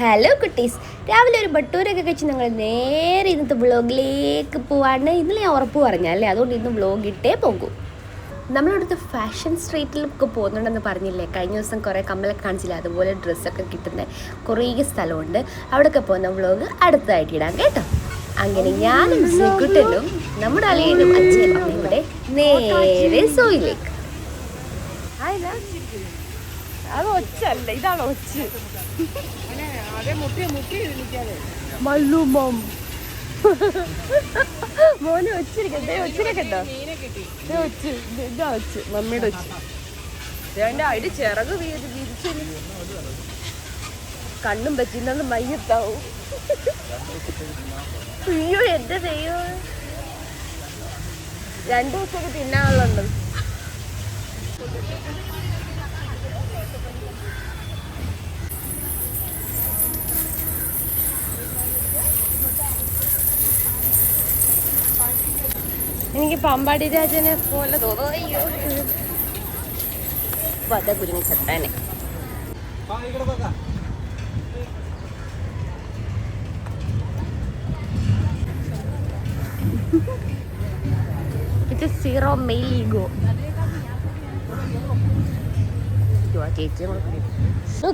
Hello കുട്ടീസ്. രാവിലെ ഒരു ബട്ടൂരൊക്കെ കഴിച്ച് ഞങ്ങൾ നേരെ ഇന്നത്തെ വ്ളോഗിലേക്ക് പോവാണ്. ഇന്നലെ ഞാൻ ഉറപ്പ് പറഞ്ഞല്ലേ അതുകൊണ്ട് ഇന്ന് വ്ളോഗ് ഇട്ടേ പോകൂ. നമ്മളിവിടുത്തെ ഫാഷൻ സ്ട്രീറ്റിലൊക്കെ പോകുന്നുണ്ടെന്ന് പറഞ്ഞില്ലേ? കഴിഞ്ഞ ദിവസം കുറേ കമ്മലൊക്കെ കാണിച്ചില്ല? അതുപോലെ ഡ്രസ്സൊക്കെ കിട്ടുന്ന കുറേ സ്ഥലമുണ്ട്. അവിടെയൊക്കെ പോകുന്ന വ്ളോഗ് അടുത്തതായിട്ട് ഇടാം കേട്ടോ. അങ്ങനെ ഞാനും കുട്ടനും നമ്മുടെ അളിയനും അച്ഛനും അമ്മയും കൂടെ നേരെ സോയിലേക്ക്. അത് ഒച്ചല്ല ഇതാണ് ഒച്ച്. മല്ലുമം. മോന് വെച്ചിരിക്കട്ടെ ഇത് മമ്മിയുടെ അതിന്റെ ചിറക് വിരിച്ചു കണ്ണും പറ്റില്ല മയ്യത്താവും. അയ്യോ എന്റെ ദൈവം രണ്ടു ദിവസമൊക്കെ തിന്നാനുള്ളത് എനിക്ക് പമ്പാടി രാജനെ പോലെ തോന്നുന്നു. വധ കുരുങ്ങി ചത്താനെ. ഇത് സീറോ മെയിൽ ഈഗോ ചേച്ചി സോ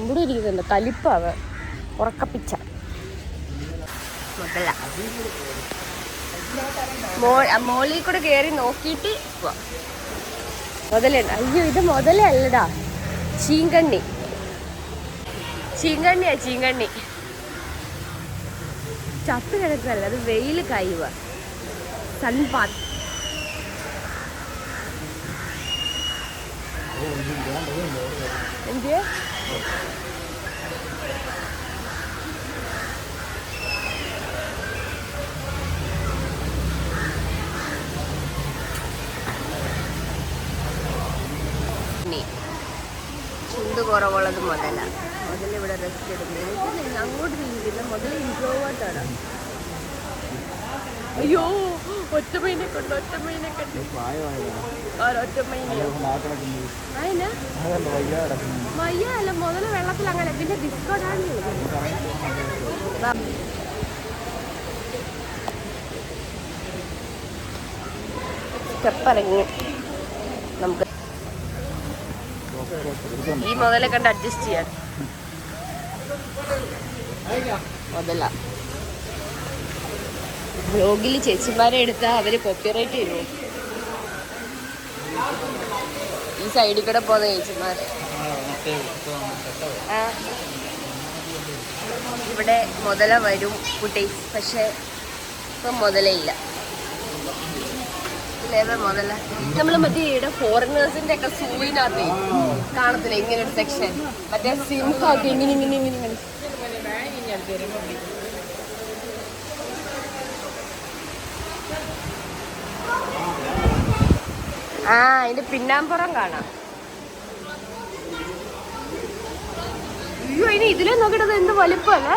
ഇവിടെ ഇരിക്കുന്നുണ്ട്. കലിപ്പാവ ഉറക്കപ്പിച്ച. മുതല. മോളിൽ കൂടെ കയറി നോക്കിയിട്ട് പോവാം. മുതലുണ്ട് അയ്യോ ഇത് മുതലേ അല്ലടാ. ചീങ്കണ്ണി. ചീങ്കണ്ണിയാ ചീങ്കണ്ണി. ചത്ത് കിടക്കല്ല അത് വെയിൽ കൈവ സൺപാത്ത് എന്ത് ചുണ്ട് കുറവുള്ളത് മുതല. മുതൽ ഇവിടെ റെസ്റ്റ് എടുക്കുന്നത് അങ്ങോട്ട് നീങ്ങുന്ന മുതൽ ഇൻട്രോവേർട്ടാണ് അയ്യോ ഒറ്റമൈനെ കൊണ്ട് ഒറ്റമൈനെ കണ്ട്. മയ്യ അല്ല മുതൽ വെള്ളത്തിൽ അങ്ങനെ പിന്നെ ഡിസ്കോഡാണ് സ്റ്റെപ്പ് ഇറങ്ങി. ഈ മുതലെ കണ്ട് അഡ്ജസ്റ്റ് ചെയ്യാൻ. മുതല. ബ്ലോഗിൽ ചേച്ചിമാരെ എടുത്താൽ അവർ കോപ്പിറൈറ്റ് ചെയ്യുമോ ഈ സൈഡിൽ കൂടെ പോകുന്ന ചേച്ചിമാർ ഇവിടെ മുതല വരും കുട്ടി. പക്ഷെ ഇപ്പം മുതലയില്ല ഇല്ലേതാ മുതല നമ്മൾ മറ്റേ ഇവിടെ ഫോറിനേഴ്സിന്റെ ഒക്കെ സൂവിനകത്ത് കാണത്തില്ല? ഇങ്ങനെ ഒരു സെക്ഷൻ മറ്റേ സിംഹമൊക്കെ ഇങ്ങനെ ഇങ്ങനെ ഇങ്ങനെ ഇങ്ങനെ. ആ അതിന്റെ പിന്നാമ്പുറം കാണാം. അയ്യോ ഇനി ഇതിലെ നോക്കിട്ടത് എന്ത് വലുപ്പല്ലേ?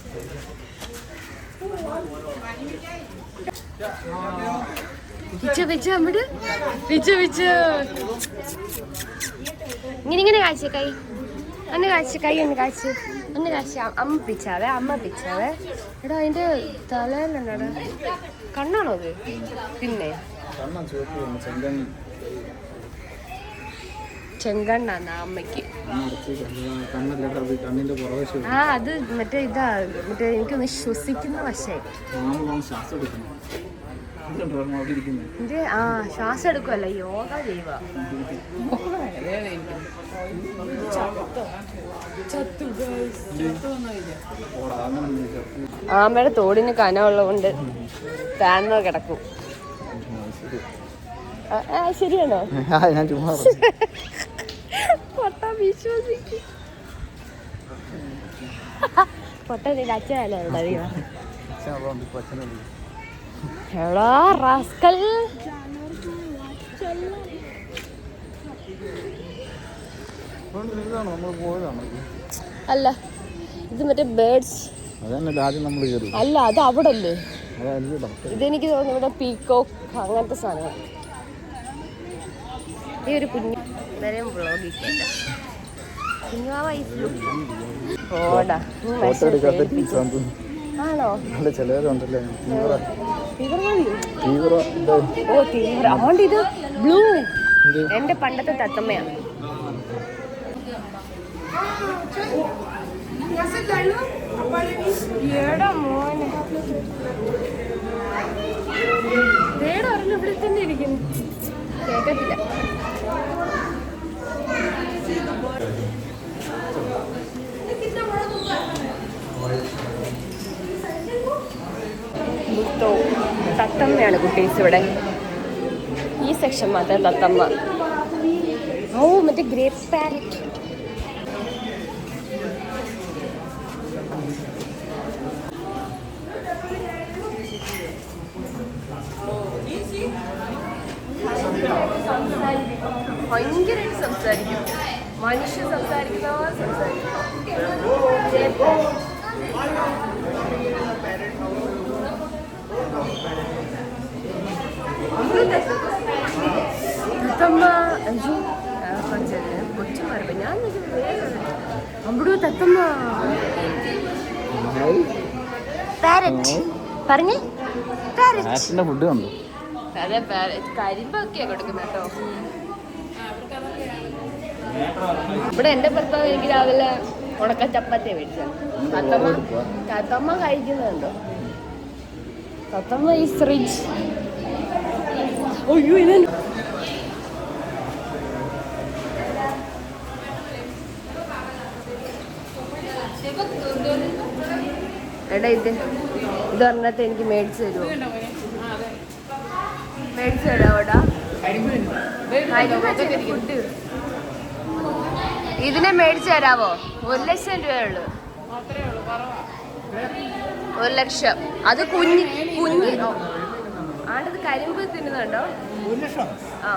ഇങ്ങനെ കാഴ്ച കൈ. ഒന്ന് കാഴ്ച കൈ ഒന്ന് കാഴ്ച. ഒന്ന് കാഴ്ച. അമ്മ പിച്ചാവേ അമ്മ പിച്ചാവേ. എടാ അതിന്റെ തലയിലുണ്ടാ കണ്ണാണോ അത്? പിന്നെ? ചെങ്കണ്ണാന്ന് അമ്മയ്ക്ക്. ആ അത് മറ്റേ ഇതാ മറ്റേ എനിക്കൊന്ന് ശ്വസിക്കുന്ന വശേ. എന്റെ ആ ശ്വാസം എടുക്കുമല്ല യോഗ ചെയ്യുക. ആമയുടെ തോടിന് കനമുള്ളതുകൊണ്ട് താഴ്ന്ന കിടക്കും. ശരിയാണോ? ഞാൻ ചുമ്മാ റാസ്കൽ. അല്ല ഇത് മറ്റേ ബേർഡ്സ് അല്ല അത് അവിടെ അല്ലേ ഇതെനിക്ക് തോന്നുന്നു ഇവിടെ പീക്കോക്ക് അങ്ങനത്തെ സാധനമാണ് ഈ ഒരു കുഞ്ഞു വരെയും ആണോ? ചിലവരുണ്ടല്ലേ? തീവ്ര തീവ്ര ഓ തീവ്ര അതുകൊണ്ട് ഇത് ബ്ലൂ. എന്റെ പണ്ടത്തെ തത്തമ്മയാണ് എടാ മോനെ. ദേടാ ഒരെണ്ണം ഇവിടെ തന്നെ ഇരിക്കുന്നു. കേക്കത്തില്ല. മുത്തോ തത്തമ്മയാണ് കുട്ടീസ് ഇവിടെ. ഈ സെക്ഷൻ മാത്രം തത്തമ്മ. ഓ മറ്റേ ഗ്രേപ്പ് പാരറ്റ് ഭയങ്കരമായിട്ട് സംസാരിക്കും. മനുഷ്യ സംസാരിക്കുന്ന സംസാരിക്കും. കൊച്ചല്ലേ കൊച്ചു പറയുമ്പോ ഞാൻ നോക്കിയപ്പോ വേറെ അമ്പടൂ തത്തമ്മ പാരറ്റ് പറഞ്ഞേ. പാരറ്റ് ആറ്റിന്റെ ഫുഡ് കണ്ടു. അതെ കരിമ്പൊക്കെയാ കൊടുക്കുന്നത് കേട്ടോ. ഇവിടെ എന്റെ ഭർത്താവ് എനിക്ക് രാവിലെ ഉണക്ക ചപ്പാത്തി മേടിച്ചത്. തത്തമ്മ തത്തമ്മ കഴിക്കുന്നുണ്ടോ? തത്തമ്മ ഈ ഫ്രിഡ്ജ് അയ്യോ ഇത് എടാ ഇത് ഇത് പറഞ്ഞിട്ട് എനിക്ക് മേടിച്ചു തരുമോ മേടിച്ചു തരാവോടാ? ഫുഡ് ഇതിനെ മേടിച്ചു തരാവോ? ഒരു ലക്ഷം രൂപയുള്ളൂ ഒരു ലക്ഷം. അത് കുഞ്ഞ് കുഞ്ഞ് ആണ്ടത് കരിമ്പ് തിന്നുന്നുണ്ടോ? ആ.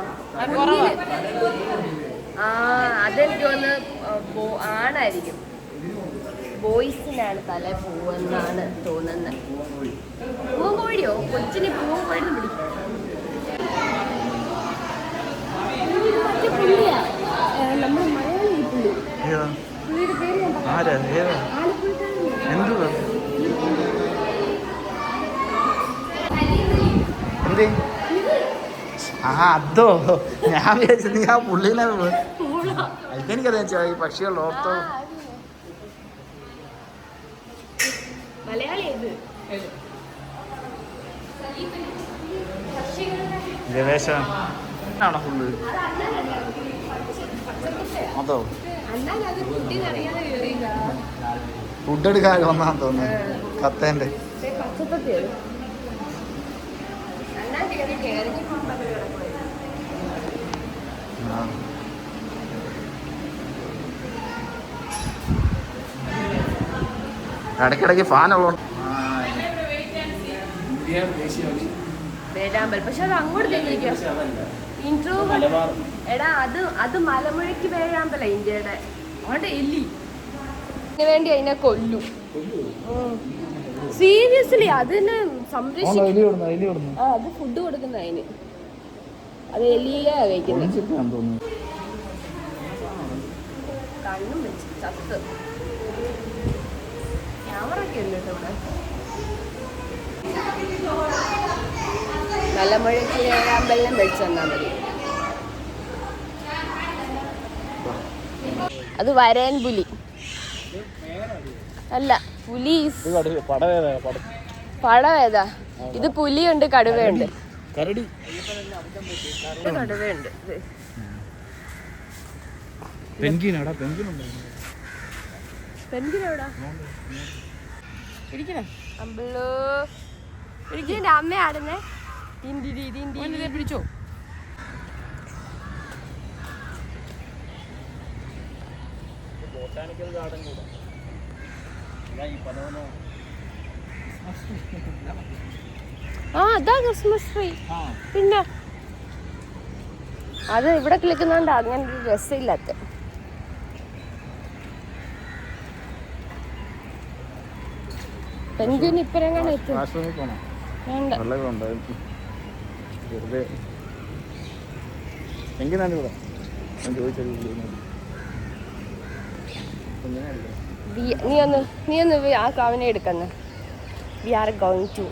അതെനിക്ക് ഒന്ന് ആണായിരിക്കും. ബോയ്സിനാണ് തല പോവെന്നാണ് തോന്നുന്നത് കോഴിയോ? കൊച്ചിനെ കോഴി പിടിക്കും ഇത് മറ്റേ പുള്ളിയാ ഏ, നമ്മുടെ മലയാളി പുള്ളി പുള്ളിയുടെ പേര് ഞാൻ പറയാം. ആരാ? ഏതാ. എന്തുവാ? എന്തേ? ആ അതോ. ഞാൻ വിചാരിച്ചു നീ ആ പുള്ളീനെ ഇതെനിക്കറിയാം ഈ പക്ഷികൾ ഓർത്തോ ഗവേഷണം ആണോ ഫുള്ള് അതോ. ഫുഡ് എടുക്കാൻ വന്നാന്ന് തോന്നുന്നു. കത്തേന്റെ. ഇടയ്ക്കിടയ്ക്ക് വേഴാമ്പൽ പക്ഷെ അത് അങ്ങോട്ട് ഇൻട്രോ എടാ അത് അത് മലമുഴക്ക് വേഴാമ്പല ഇന്ത്യയുടെ. അവിടെ എല്ലി വേണ്ടി അതിനെ കൊല്ലു. സീരിയസ്ലി അതിനെ സംരക്ഷിക്കും. ആ അത് ഫുഡ് കൊടുക്കുന്ന അതിന്. അത് എലിയാ കഴിക്കുന്നത്. തോന്നുന്നു. കണ്ണും വെച്ച് ചത്ത്. ക്യാമറ ഒക്കെ ഉണ്ട് കേട്ടോ ഇവിടെ മലമുഴയ്ക്ക് വേഴാമ്പലിനെ മേടിച്ചു തന്നാൽ മതി. അത് വരേൻ പുലി. അല്ല പുലീസ് ഇത് കടുവ പടവേതാ ഇത് പുലിയുണ്ട് കടുവയുണ്ട്. കടുവയുണ്ട്. ഇത്. പെൻഗിനാടാ പെൻഗിനുണ്ടോ പെൺകുട്ടിയെവിടാ? ഇരിക്കണേ അമ്പലോ ഇരിക്കണ അമ്മ ആടുന്നേ പിടിച്ചോ ബോട്ടാനിക്കൽ ഗാർഡൻ കൂടെ. ആ അതാ ക്രിസ്മസ് ട്രീ പിന്നെ അത് ഇവിടെ കിളിക്കുന്നോണ്ട് അങ്ങനെ ഒരു രസമില്ലാത്ത. പെൻഗ്വിൻ ഇപ്പഴെങ്ങാണ് എത്തും വേണ്ട. ഇവിടെ? ഞാൻ ചോദിച്ചത് നീ ഒന്ന് നീ ഒന്ന് ആ കാവിനെ എടുക്കുന്ന. We are going to.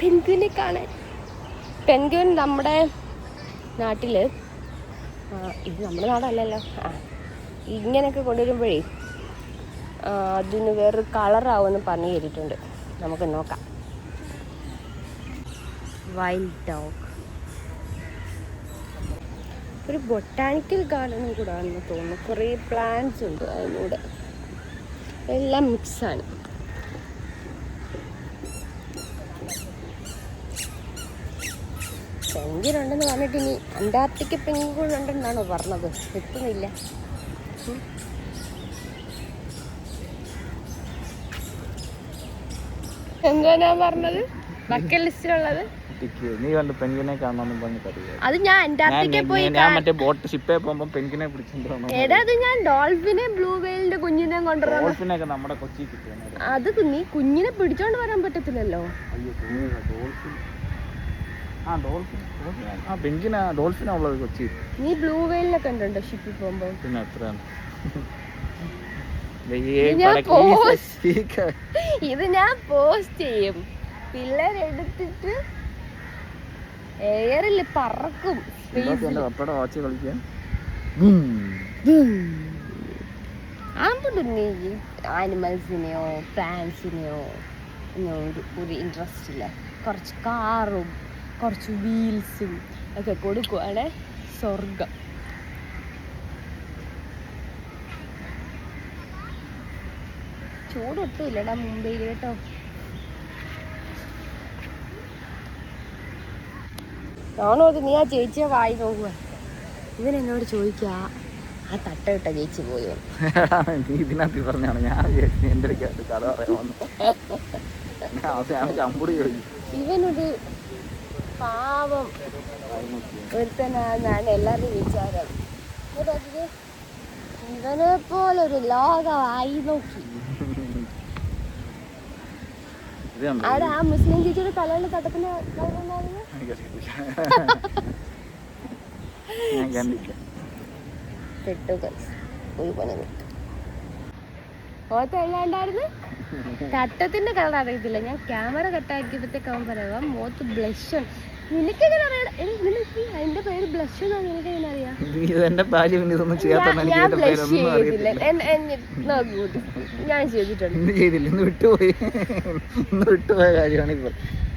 പെൻഗ്വിനെ കാണാൻ. പെൻഗ്വിൻ നമ്മുടെ നാട്ടിൽ ഇത് നമ്മുടെ നാടല്ലല്ലോ. ആ ഇങ്ങനെയൊക്കെ കൊണ്ടുവരുമ്പോഴേ അതിന് വേറൊരു കളറാവുമെന്ന് പറഞ്ഞു കേട്ടിട്ടുണ്ട്. നമുക്ക് നോക്കാം. Wild dog. ഒരു ബൊട്ടാണിക്കൽ ഗാർഡനും കൂടെ ആണെന്ന് തോന്നുന്നു. കുറേ പ്ലാന്റ്സ് ഉണ്ട് അതിലൂടെ. എല്ലാം മിക്സാണ് പെൻഗിനുണ്ടെന്ന് പറഞ്ഞിട്ട് ഇനി അന്റാർട്ടിക്ക പെൻഗുൻ ഉണ്ടെന്നാണോ പറഞ്ഞത്? എത്തുന്നില്ല. എന്താ ഞാൻ പറഞ്ഞത്? ബക്കറ്റ് ലിസ്റ്റിലുള്ളത് നീ കണ്ട് പെൻഗിനെ കാണണമെന്ന് പറഞ്ഞ് പറയുക അത് ഞാൻ അന്റാർട്ടിക്ക പോയി ഞാൻ മറ്റേ ബോട്ട് ഷിപ്പേ പോകുമ്പോ പെൻഗിനെ പിടിച്ചിട്ടുണ്ടോ എടാ അത് ഞാൻ ഡോൾഫിനെ ബ്ലൂ വെയിലിന്റെ കുഞ്ഞിനെ കൊണ്ടുവരണം ഡോൾഫിനൊക്കെ നമ്മുടെ കൊച്ചി കിട്ടിയാണ് അത് നീ കുഞ്ഞിനെ പിടിച്ചോണ്ട് വരാൻ പറ്റത്തില്ലല്ലോ. അയ്യോ ഡോൾഫിൻ. ആ ഡോൾഫിൻ ആ പെൻഗിനാ ഡോൾഫിനാ ഉള്ളത് കൊച്ചി. നീ ബ്ലൂ വെയിലിനെ കണ്ടുണ്ടോ ഷിപ്പിൽ പോകുമ്പോ? പിന്നെ എത്രയാണ് ഇത് ഞാൻ പോസ്റ്റ് ചെയ്യും. പിള്ളേരെടുത്തിട്ട് എയറിൽ പറക്കും. എന്റെ പപ്പയുടെ വാച്ച് കളിക്കാൻ. ആകുമ്പോൾ നീ ആനിമൽസിനെയോ പ്ലാന്റ്സിനെയോ ഒന്നും ഒരു ഒരു ഇൻട്രസ്റ്റ് ഇല്ല. കുറച്ച് കാറും കുറച്ച് വീൽസും ഒക്കെ കൊടുക്കുവാണ് സ്വർഗം ചൂടൊട്ടും ഇല്ലടാ മുംബൈയിൽ കേട്ടോ. ഞാനോ അത് നീ ആ ചേച്ചിയെ വായി നോക്കുക ഇവൻ എന്നോട് ചോദിക്കുക ആ തട്ട ഇട്ട ചേച്ചി പോയോ? നീ ഇതിനകത്ത് പറഞ്ഞാണ് ഞാൻ എന്റെ അടുക്കകത്ത് കഥ അവസാനം ചമ്പുടി ഇവനൊരു പാവം. ഒരുത്തനാണെന്നാണ് എല്ലാവരുടെയും വിചാരം. ഇവനെ പോലൊരു ലോകമായി നോക്കി? അവിടെ ആ മുസ്ലിം ചേച്ചിയുടെ തലയിൽ തട്ടത്തിന് ഞാൻ കണ്ടില്ല പെട്ടു. ഒരു പണി കിട്ടും ഓത്ത എല്ലാണ്ടായിരുന്നു തട്ടത്തിന്റെ കളർ അറിയത്തില്ല ഞാൻ ക്യാമറ കട്ടാക്കിയപ്പോഴത്തേക്ക് അവൻ പറയാം മോത്ത് ബ്ലഷ് നിനക്കെങ്ങനെ അറിയാം നിനക്ക് പേര് ബ്ലഷ് എന്നാണ് നിനക്ക് എങ്ങനെ അറിയാം ഞാൻ- ബ്ലഷ് ചെയ്തില്ല ഞാൻ ചെയ്തിട്ടുണ്ട് വിട്ടുപോയി വിട്ടുപോയ കാര്യമാണ് ഇപ്പൊ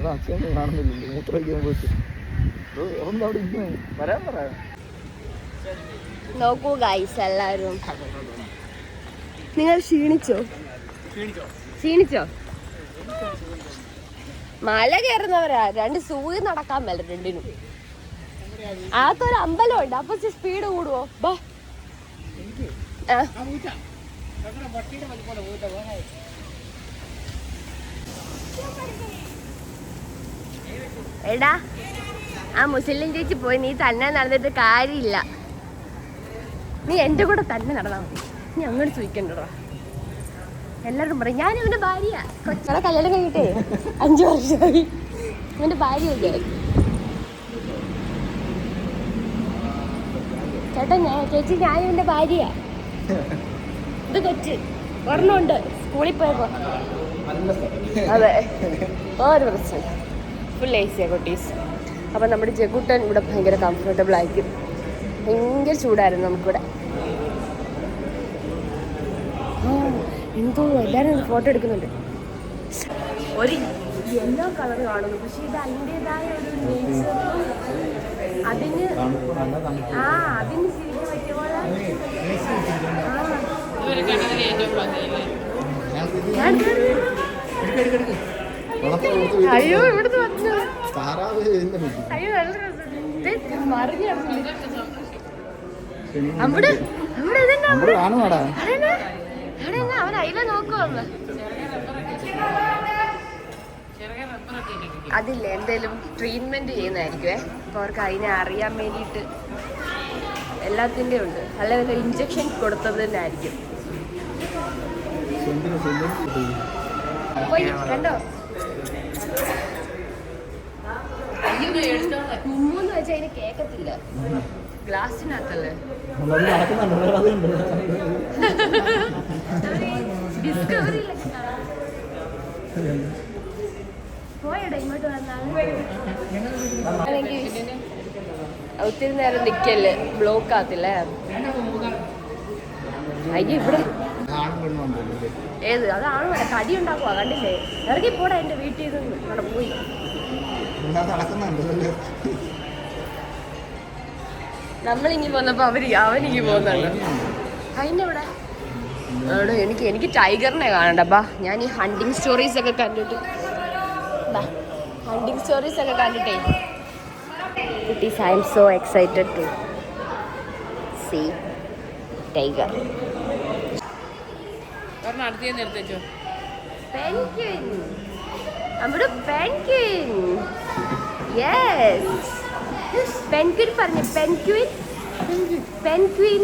അത് അച്ഛനൊന്നും കാണുന്നില്ല. മൂത്രമൊഴിക്കാൻ പോയിട്ട്. എന്താ അവിടെ ഇന്ന് വരാൻ പറയാം നോക്കൂ ഗൈസ് എല്ലാവരും. നിങ്ങൾ ക്ഷീണിച്ചോ? ക്ഷീണിച്ചോ? മല കയറുന്നവരാ. രണ്ട് സൂര്യ നടക്കാൻ മേല രണ്ടിനും. അകത്തൊരു അമ്പലം ഉണ്ട്. അപ്പൊ സ്പീഡ് കൂടുവോ? ബാ. ആ. എടാ ആ മുസ്ലിം ചേച്ചി പോയി നീ തന്നെ നടന്നിട്ട് കാര്യമില്ല. നീ എന്റെ കൂടെ തന്നെ നടന്നാൽ മതി. നീ അങ്ങോട്ട് ചോദിക്കണ്ടോ എല്ലാവരും പറയും ഞാൻ ഇവന്റെ ഭാര്യ. കൊച്ചറ കല്യാണം കഴിഞ്ഞിട്ടേ അഞ്ചു വർഷമായി. ഇവന്റെ ഭാര്യയല്ലേ ചേട്ടൻ ഞാൻ ചേച്ചി ഞാൻ ഇവന്റെ ഭാര്യ. ഇത് കൊച്ച് ഒരെണ്ണമുണ്ട് സ്കൂളിൽ പോയപ്പോ. അതെ. ഒരു പ്രശ്നം. ഫുൾ എ സിയാ കുട്ടീസ്. അപ്പം നമ്മുടെ ജഗുട്ടൻ ഇവിടെ ഭയങ്കര കംഫർട്ടബിൾ ആയിരിക്കും. ഭയങ്കര ചൂടായിരുന്നു നമുക്കിവിടെ. എന്തോ എല്ലാവരും ഫോട്ടോ എടുക്കുന്നുണ്ട്. ഒരു യെല്ലോ കളർ കാണുന്നു. പക്ഷെ ഇത് അതിന്റെതായ ഒരു അതിന് ആ അതിന് ശരിക്കും പറ്റിയ പോലെ. അയ്യോ ഇവിടുന്ന് താറാവ് കാണുവാടാ? അവൻ നോക്കുവന്ന് അതില്ല എന്തേലും ട്രീറ്റ്മെന്റ് ചെയ്യുന്നതായിരിക്കുവേ. അപ്പോൾ അവർക്ക് അതിനെ അറിയാൻ വേണ്ടിയിട്ട് എല്ലാത്തിന്റെ ഉണ്ട്. അല്ല വല്ല ഇഞ്ചക്ഷൻ കൊടുത്തത് തന്നെ ആയിരിക്കും. കണ്ടോ? മുമ്മൂന്ന് വെച്ചാൽ അതിന് കേക്കത്തില്ല. പോയെടാ ഇങ്ങോട്ട് ഒത്തിരി നേരം നിക്കല്ലേ? ബ്ലോക്ക് ആകത്തില്ലേ? അയ്യോ ഇവിടെ. ഏത്? അതാണ് കടി ഉണ്ടാക്കുക കണ്ടില്ലേ? ഇറങ്ങി പോടാ എന്റെ വീട്ടിൽ നിന്ന്. അവിടെ പോയി. നമ്മളിങ്ങി പോന്നപ്പോ അവർ അവനിങ്ങി പോകുന്നുണ്ട്. എനിക്ക് എനിക്ക് ടൈഗറിനെ കാണണ്ടപ്പാ ഞാൻ ഈ ഹണ്ടിങ് സ്റ്റോറീസ് ഒക്കെ കണ്ടിട്ട് ഹണ്ടിങ് സ്റ്റോറീസ് ഒക്കെ കണ്ടിട്ടേ. കുട്ടീസ് I am so excited to see tiger നമ്മുടെ പെൻക്വിൻ യെസ് പെൻക്വിൻ പറഞ്ഞു പെൻക്വിൻ പെൻക്വിൻ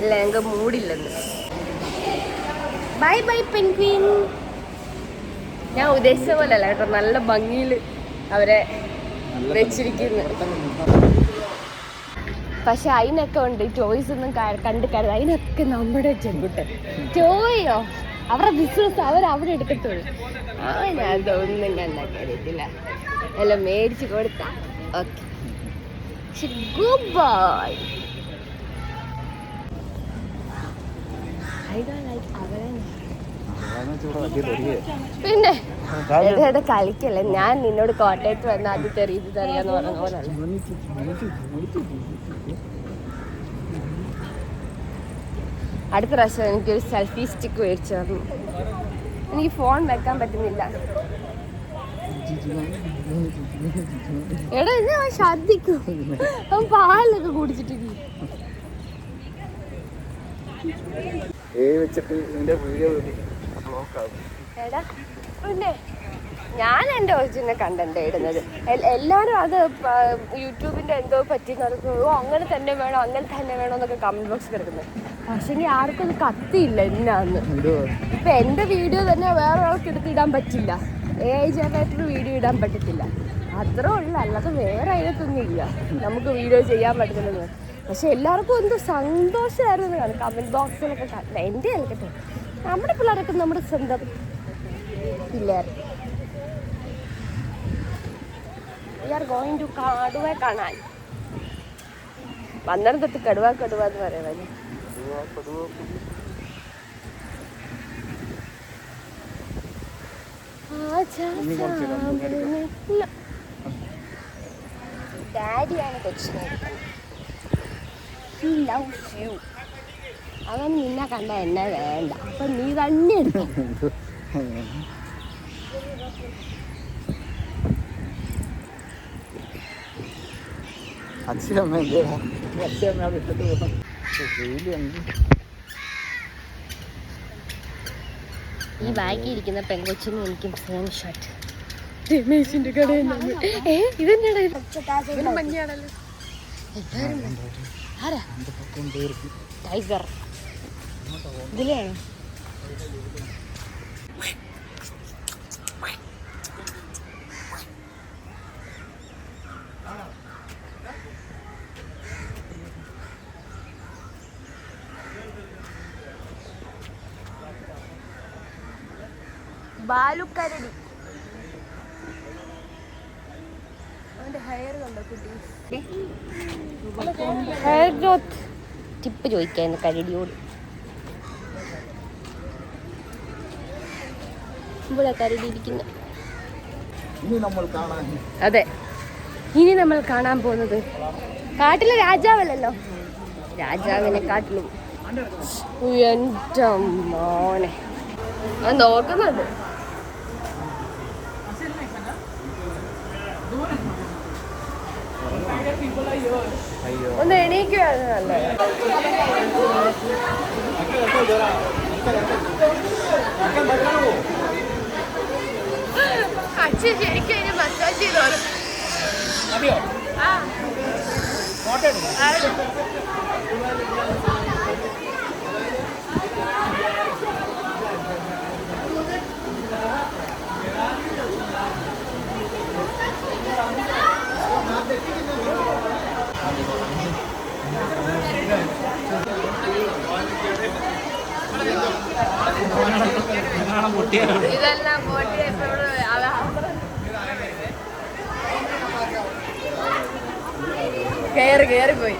ഇല്ല ഞങ്ങൾക്ക് മൂടില്ലെന്ന്. ബൈ ബൈ പെൻക്വിൻ ഞാൻ ഉദ്ദേശിച്ച പോലെ അല്ല കേട്ടോ നല്ല ഭംഗിയിൽ അവരെ വെച്ചിരിക്കുന്നു. പക്ഷെ അതിനൊക്കെ ഉണ്ട് ടോയ്സ് ഒന്നും കണ്ടു കണ്ട് കരുത്. അതിനൊക്കെ നമ്മുടെ ചെങ്കുട്ടൻ ടോയോ അവരുടെ ബിസിനസ് അവർ അവിടെ എടുക്കത്തുള്ളൂ. അവനതൊന്നും കണ്ടാ കരുതില്ല എല്ലാം മേടിച്ച് കൊടുത്താ. ഓക്കെ ശരി good bye I don't like അവരെ അതാന്ന് വെച്ചാ ഇവിടെ വലിയ തൊടിയേ പിന്നെ എടാ കളിക്കല്ലേ? ഞാൻ നിന്നോട് കോട്ടയത്ത് വന്ന ആദ്യത്തെ രീതി തെറിയാന്ന് പറഞ്ഞ പോലെ അടുത്ത പ്രാവശ്യം എനിക്കൊരു സെൽഫി സ്റ്റിക്ക് മേടിച്ചു തന്നു. എനിക്ക് ഫോൺ വെക്കാൻ പറ്റുന്നില്ല. എടാ ഞാൻ ഛർദിക്കും അവൻ പാലൊക്കെ കുടിച്ചിട്ട് വെച്ചിട്ട് വീഡിയോ എടാ പിന്നെ ഞാൻ എന്റെ ഒറിജിനൽ കണ്ടന്റ് ഇടുന്നത്. എല്ലാരും എല്ലാവരും അത് യൂട്യൂബിന്റെ യൂട്യൂബിന്റെ എന്തോ പറ്റി നടക്കും അങ്ങനെ തന്നെ വേണോ അങ്ങനെ തന്നെ വേണോ എന്നൊക്കെ കമന്റ് ബോക്സ് കിടക്കുന്നത്. പക്ഷേ ആർക്കും അത് കത്തിയില്ല എന്നാന്ന്. ഇപ്പൊ എന്റെ വീഡിയോ തന്നെ വേറെ ഒരാൾക്ക് എടുത്ത് ഇടാൻ പറ്റില്ല. എ ഐ ജനറേറ്റർ വീഡിയോ ഇടാൻ പറ്റത്തില്ല. അത്ര ഉള്ളു അല്ലാതെ വേറെ അതിനകത്തൊന്നും ഇല്ല. നമുക്ക് വീഡിയോ ചെയ്യാൻ പറ്റുന്നത് പക്ഷെ എല്ലാവർക്കും എന്തോ സന്തോഷമായിരുന്നു കാണും കമന്റ് ബോക്സിലൊക്കെ എന്റെ അല്ലട്ടെ നമ്മുടെ പിള്ളേരൊക്കെ നമ്മുടെ സ്വന്തം പിള്ളേർ വി ആർ ഗോയിങ് ടു കടുവ കാണാൻ വന്നേരം തൊട്ട് കടുവ കടുവ എന്ന് പറയുന്നത് ഡാഡിയാണ് കൊച്ചിനെ. ലവ്സ് യു അവൻ നിന്നെ കണ്ട എന്നെ വേണ്ട. അപ്പൊ നീ തന്നെ എടുക്കും. അച്ഛയമ്മ എന്തേ അച്ഛയമ്മ അവിടെ ഇട്ടിട്ട് പോകാം വെയിലുണ്ട് ഈ ബാഗിൽ ഇരിക്കുന്ന പെങ്കൊച്ചിനും എനിക്കും സെയിം ഷർട്ട് രമേശിന്റെ കടയിൽ നിന്ന്. ഏ ഇതെന്നാടാ ഇത് ഇവനും മഞ്ഞയാണല്ലോ. എല്ലാരും ആരാ ടൈഗർ ഇതിലെയാണോ? ബാലുക്കരടി. ഹെയർ കണ്ടോ കുട്ടി? ഹെയർ ഗ്രോത്ത് ടിപ്പ് ചോദിക്കായിരുന്നു കരടിയോട്. ഇവിടെ കരടി ഇരിക്കുന്നു. അതെ. ഇനി നമ്മൾ കാണാൻ പോകുന്നത് കാട്ടിലെ രാജാവല്ലല്ലോ? രാജാവിനെ കാട്ടിലും. എന്റെ മോനെ. അത് നോക്കുന്നുണ്ട് ഒന്ന് എണീക്കുകയാണ് നല്ലത്. അച്ഛൻ ശരിക്കും അതിന് മസാജ് ചെയ്തോളും ആ. ആ. ഇതെല്ലാം കേറി കേറി പോയി.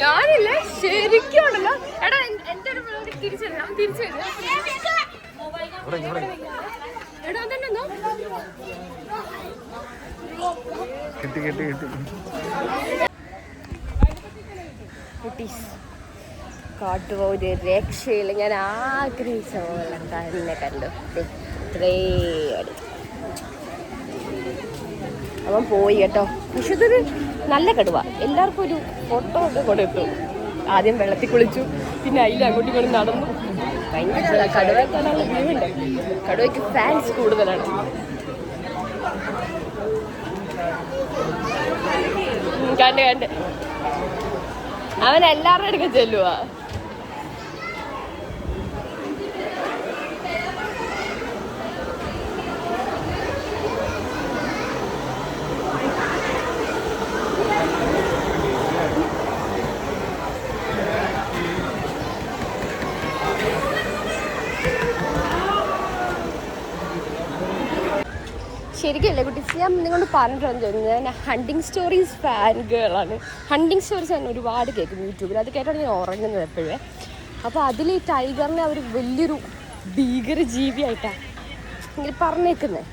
ഞാനില്ലേ ശരിക്കും ഉണ്ടല്ലോ എടാ എൻ- എന്റെ ഒരു ബ്ലോഗ് തിരിച്ചു തിരിച്ചു ഇവിടെ ഇവിടെ എടാ തന്നെ നോ കിട്ടി കിട്ടി കിട്ടി. കുട്ടീസ് കാട്ടുപോയി രക്ഷയില്ല. ഞാൻ ആഗ്രഹിച്ച പോലെ തന്നെ കണ്ടു. ഇത്രയും അവൻ പോയി കേട്ടോ. പക്ഷെ ഇതൊരു നല്ല കടുവ. എല്ലാവർക്കും ഒരു ഫോട്ടോ ഒക്കെ കൊടുത്തു. ആദ്യം വെള്ളത്തിൽ കുളിച്ചു പിന്നെ അതിൽ അങ്ങോട്ടും ഇങ്ങോട്ടും നടന്നു. ഭയങ്കര കടുവ കാണാനുള്ള വ്യൂ ഉണ്ട്. കടുവയ്ക്ക് ഫാൻസ് കൂടുതലാണ്. കണ്ട് കണ്ട്. അവൻ എല്ലാവരുടെ അടുക്ക ചെല്ലുവാ ശരിക്കല്ലേ കുട്ടി ഞാൻ നിങ്ങളോട് പറഞ്ഞിട്ടുണ്ട് ഞാൻ ഹണ്ടിങ് സ്റ്റോറീസ് ഫാൻ ഗേളാണ് ഹണ്ടിങ് സ്റ്റോറീസ് ഞാൻ ഒരുപാട് കേൾക്കും യൂട്യൂബിൽ അത് കേട്ടാണ് ഞാൻ ഉറങ്ങുന്നത് എപ്പോഴേ. അപ്പോൾ അതിൽ ഈ ടൈഗറിനെ അവർ വലിയൊരു ഭീകര ജീവിയായിട്ടാണ് ഇങ്ങനെ പറഞ്ഞേക്കുന്നത്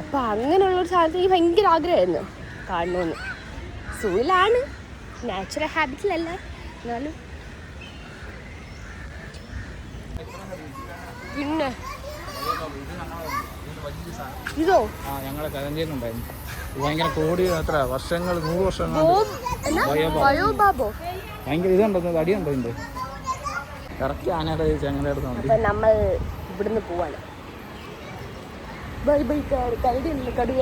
അപ്പോൾ അങ്ങനെയുള്ളൊരു സാധനത്തിൽ എനിക്ക് ഭയങ്കര ആഗ്രഹമായിരുന്നു കാണണമെന്ന് സൂയിലാണ് നാച്ചുറൽ ഹാബിറ്റിലല്ല എന്നാലും. പിന്നെ ഇതോ? ആ ഞങ്ങളെ കരഞ്ചേരുന്നുണ്ടായിരുന്നു ഭയങ്കര കോടി അത്ര വർഷങ്ങൾ നൂറ് വർഷങ്ങൾ ബയോബാബ്. ഭയങ്കര ഇതുണ്ടോ അടിയുണ്ടോ ഇതിന്റെ കറക്റ്റ് ആനയുടെ ചങ്ങല എടുത്താൽ നമ്മൾ ഇവിടുന്ന് പോവാണ്. ബൈ ബൈ കടുവ കടുവ.